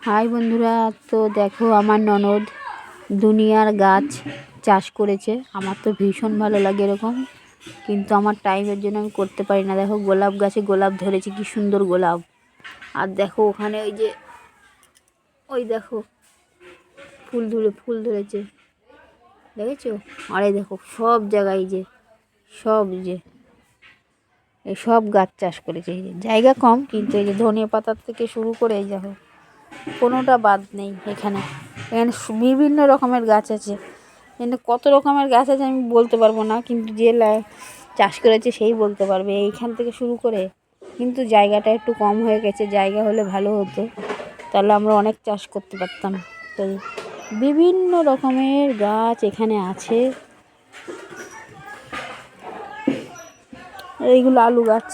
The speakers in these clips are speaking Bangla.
হাই বন্ধুরা, তো দেখো আমার ননদ দুনিয়ার গাছ চাষ করেছে। আমার তো ভীষণ ভালো লাগে এরকম, কিন্তু আমার টাইমের জন্য আমি করতে পারি না। দেখো, গোলাপ গাছে গোলাপ ধরেছে, কি সুন্দর গোলাপ। আর দেখো, ওখানে ওই যে, ওই দেখো, ফুল ধরে, ফুল ধরেছে। দেখেছ? আর এই দেখো, সব জায়গায় যে, সব যে, এই সব গাছ চাষ করেছে। জায়গা কম, কিন্তু এই যে ধনিয়া পাতার থেকে শুরু করে, এই দেখো কোনোটা বাদ নেই এখানে। এখানে বিভিন্ন রকমের গাছ আছে। এখানে কত রকমের গাছ আছে আমি বলতে পারব না, কিন্তু যে চাষ করেছে সেই বলতে পারবে। এইখান থেকে শুরু করে কিন্তু জায়গাটা একটু কম হয়ে গেছে, জায়গা হলে ভালো হতো। তাহলে আমরা অনেক চাষ করতে পারতাম। তো বিভিন্ন রকমের গাছ এখানে আছে। এইগুলো আলু গাছ।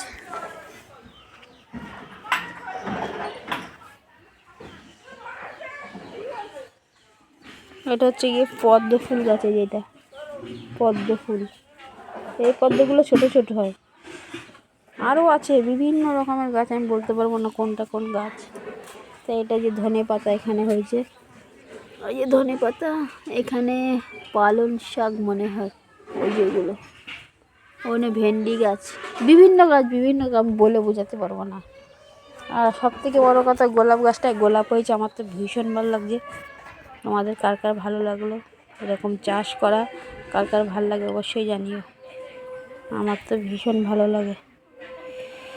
এটা হচ্ছে গিয়ে পদ্ম ফুল গাছে যেটা। পদ্ম ফুল। এই পদ্মগুলো ছোট ছোট হয়। আরও আছে, বিভিন্ন রকমের গাছ, আমি বলতে পারব না কোনটা কোন গাছ। তো এটা যে ধনে পাতা এখানে হয়েছে। ওই যে ধনে পাতা এখানে পালন শাক মনে হয়, ওই যেগুলো ওখানে ভেন্ডি গাছ, বিভিন্ন গাছ বিভিন্ন গাছ বলে বোঝাতে পারব না। আর সব থেকে বড়ো কথা, গোলাপ গাছটায় গোলাপ হয়েছে, আমার তো ভীষণ ভালো লাগছে। আমাদের কার কার ভালো লাগল, এরকম চাষ করা, কার কার ভালো লাগে অবশ্যই জানিও। আমার তো ভীষণ ভালো লাগে।